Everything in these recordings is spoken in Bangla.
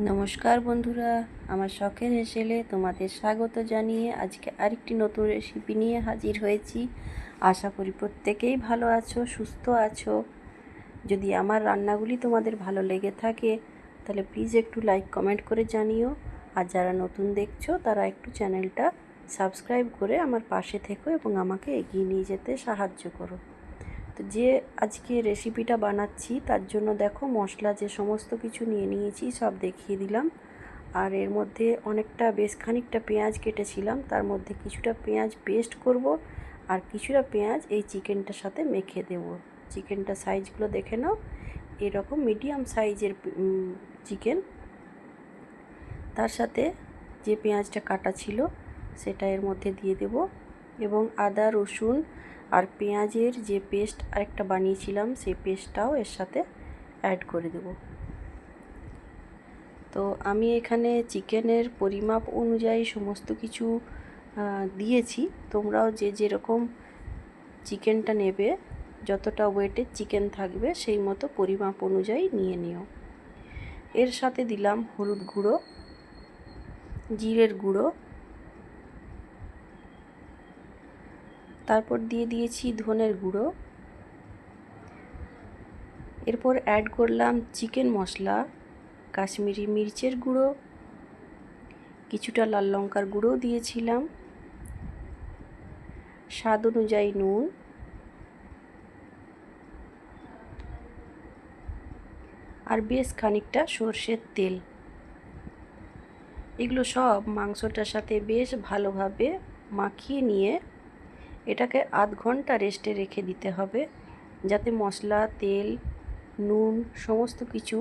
নমস্কার বন্ধুরা, আমার শখের হেসেলে তোমাদের স্বাগত জানিয়ে আজকে আরেকটি নতুন রেসিপি নিয়ে হাজির হয়েছি। আশা করি প্রত্যেকেই ভালো আছো, সুস্থ আছো। যদি আমার রান্নাগুলি তোমাদের ভালো লেগে থাকে, তাহলে প্লিজ একটু লাইক কমেন্ট করে জানিও। আর যারা নতুন দেখছ, তারা একটু চ্যানেলটা সাবস্ক্রাইব করে আমার পাশে থেকো এবং আমাকে এগিয়ে নিয়ে যেতে সাহায্য করো। তো যে আজকে রেসিপিটা বানাচ্ছি, তার জন্য দেখো মশলা যে সমস্ত কিছু নিয়ে নিয়েছি, সব দেখিয়ে দিলাম। আর এর মধ্যে অনেকটা, বেশ খানিকটা পেঁয়াজ কেটেছিলাম, তার মধ্যে কিছুটা পেঁয়াজ পেস্ট করব আর কিছুটা পেঁয়াজ এই চিকেনটার সাথে মেখে দেব। চিকেনটা সাইজগুলো দেখে নাও। এরকম মিডিয়াম সাইজের চিকেন তার সাথে যে পেঁয়াজটা কাটা ছিল, সেটা এর মধ্যে দিয়ে দেব। এবং আদা, রসুন আর পেঁয়াজের যে পেস্ট আরেকটা বানিয়েছিলাম, সেই পেস্টটাও এর সাথে অ্যাড করে দেব। তো আমি এখানে চিকেনের পরিমাপ অনুযায়ী সমস্ত কিছু দিয়েছি। তোমরাও যে যেরকম চিকেনটা নেবে, যতটা ওয়েটের চিকেন থাকবে, সেই মতো পরিমাপ অনুযায়ী নিয়ে নিও। এর সাথে দিলাম হলুদ গুঁড়ো, জিরের গুঁড়ো তারপর দিয়ে দিয়েছি ধনের গুঁড়ো। এরপর অ্যাড করলাম চিকেন মশলা, কাশ্মীরি মির্চের গুঁড়ো, কিছুটা লাল লঙ্কার গুঁড়ো দিয়েছিলাম। স্বাদ অনুযায়ী নুন। আর বেশ খানিকটা সর্ষের তেল। এগুলো সব মাংসটার সাথে বেশ ভালোভাবে মাখিয়ে নিয়ে এটাকে আধ ঘণ্টা রেস্টে রেখে দিতে হবে যাতে মশলা, তেল, নুন সমস্ত কিছু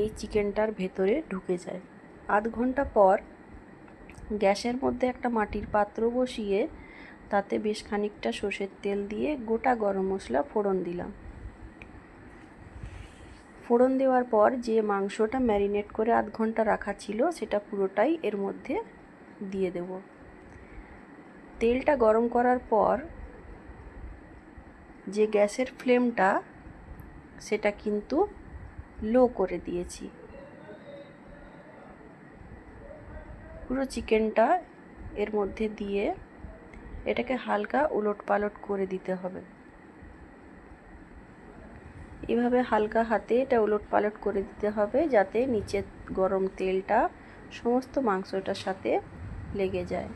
এই চিকেনটার ভেতরে ঢুকে যায়। আধ ঘণ্টা পর গ্যাসের মধ্যে একটা মাটির পাত্র বসিয়ে তাতে বেশ খানিকটা সর্ষের তেল দিয়ে গোটা গরম মশলা ফোড়ন দিলাম। ফোড়ন দেওয়ার পর যে মাংসটা ম্যারিনেট করে আধ ঘণ্টা রাখা ছিল সেটা পুরোটাই এর মধ্যে দিয়ে দেবো। তেলটা গরম করার পর যে গ্যাসের ফ্লেমটা, সেটা কিন্তু লো করে দিয়েছি। পুরো চিকেনটা এর মধ্যে দিয়ে এটাকে হালকা উলট পালট করে দিতে হবে। এভাবে হালকা হাতে এটা উলট পালট করে দিতে হবে যাতে নিচের গরম তেলটা, সমস্ত মাংসটার সাথে লেগে যায়।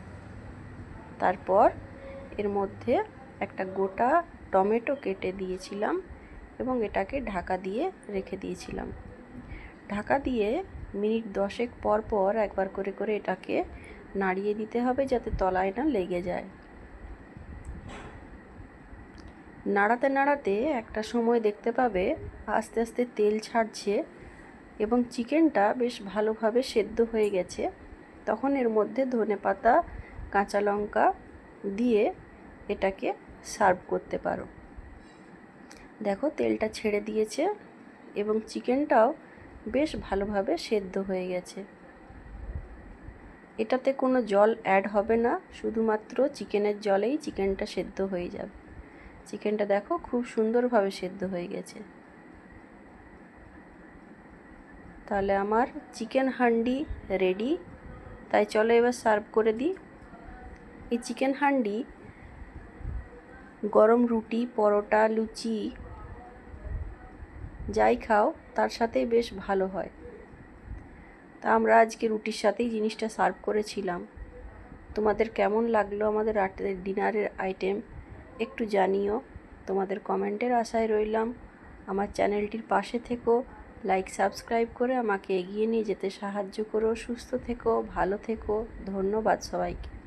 তারপর এর মধ্যে একটা গোটা টমেটো কেটে দিয়েছিলাম এবং এটাকে ঢাকা দিয়ে রেখে দিয়েছিলাম। ঢাকা দিয়ে মিনিট দশেক পর পর একবার করে করে এটাকে নাড়িয়ে দিতে হবে যাতে তলায় না লেগে যায়। নাড়াতে নাড়াতে একটা সময় দেখতে পাবে আস্তে আস্তে তেল ছাড়ছে এবং চিকেনটা বেশ ভালোভাবে সেদ্ধ হয়ে গেছে। তখন এর মধ্যে ধনে পাতা কাঁচা লঙ্কা দিয়ে এটাকে সার্ভ করতে পারো। দেখো তেলটা ছেড়ে দিয়েছে এবং চিকেনটাও বেশ ভালোভাবে সেদ্ধ হয়ে গেছে। এটাতে কোনো জল অ্যাড হবে না, শুধুমাত্র চিকেনের জলেই চিকেনটা সেদ্ধ হয়ে যাবে। চিকেনটা দেখো খুব সুন্দরভাবে সেদ্ধ হয়ে গেছে। তাহলে আমার চিকেন হান্ডি রেডি তাই চলো এবার সার্ভ করে দিই। এই চিকেন হান্ডি, গরম রুটি, পরোটা, লুচি, যাই খাও, তার সাথেই বেশ ভালো হয়। তা আমরা আজকে রুটির সাথেই জিনিসটা সার্ভ করেছিলাম। তোমাদের কেমন লাগল আমাদের রাতের ডিনারের আইটেম, একটু জানিও। তোমাদের কমেন্টের আশায় রইলাম। আমার চ্যানেলটির পাশে থেকো, লাইক, সাবস্ক্রাইব করে আমাকে এগিয়ে নিয়ে যেতে সাহায্য করো। সুস্থ থেকো, ভালো থেকো। ধন্যবাদ সবাইকে।